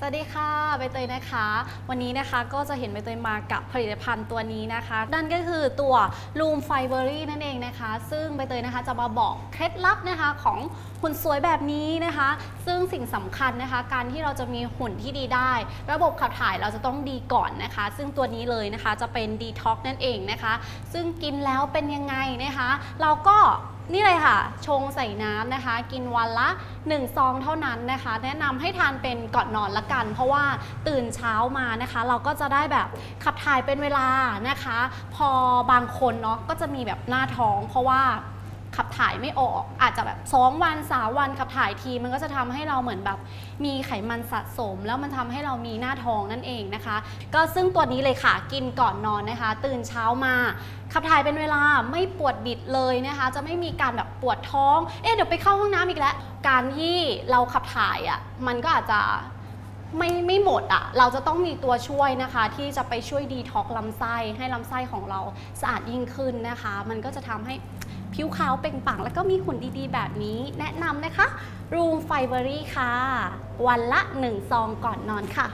สวัสดีค่ะใบเตยนะคะ วันนี้นะคะก็จะเห็นใบเตยมากับผลิตภัณฑ์ตัวนี้นะคะนั่นก็คือตัว Loom Fibery นั่นเองนะคะ ซึ่งใบเตยนะคะจะมาบอกเคล็ดลับนะคะของหุ่นสวยแบบนี้นะคะ ซึ่งสิ่งสำคัญนะคะ การที่เราจะมีหุ่นที่ดีได้ ระบบขับถ่ายเราจะต้องดีก่อนนะคะ ซึ่งตัวนี้เลยนะคะจะเป็น Detox นั่นเองนะคะ ซึ่งกินแล้วเป็นยังไงนะคะ เราก็ นี่เลยค่ะ ชงใส่น้ำนะคะ กินวันละ 1 ซองเท่านั้นนะคะ แนะนำให้ทานเป็นก่อนนอนละกัน เพราะว่าตื่นเช้ามานะคะ เราก็จะได้แบบขับถ่ายเป็นเวลานะคะ พอบางคนเนาะก็จะมีแบบหน้าท้อง เพราะว่า ขับถ่ายไม่ออก อาจจะแบบ2วัน3วันขับถ่ายที มันก็จะทำให้เราเหมือนแบบมีไขมันสะสม แล้วมันทำให้เรามีหน้าท้องนั่นเองนะคะ ก็ซึ่งตัวนี้เลยค่ะกินก่อนนอนนะคะ ตื่นเช้ามาขับถ่ายเป็นเวลาไม่ปวดบิดเลยนะคะ จะไม่มีการแบบปวดท้อง เอ๊ะเดี๋ยวไปเข้าห้องน้ำอีกแล้ว การที่เราขับถ่ายอะ่ะมันก็อาจจะไม่ไม่หมดอะ่ะ เราจะต้องมีตัวช่วยนะคะ ที่จะไปช่วยดีท็อกลำไส้ให้ลำไส้ของเราสะอาดยิ่งขึ้นนะคะ มันก็จะทำให้ ผิวขาวเปล่งปลั่งแล้วก็มีหุ่นดีๆ แบบนี้ แนะนำนะคะรูมไฟเบอรี่ค่ะ วันละ1ซองก่อนนอนค่ะ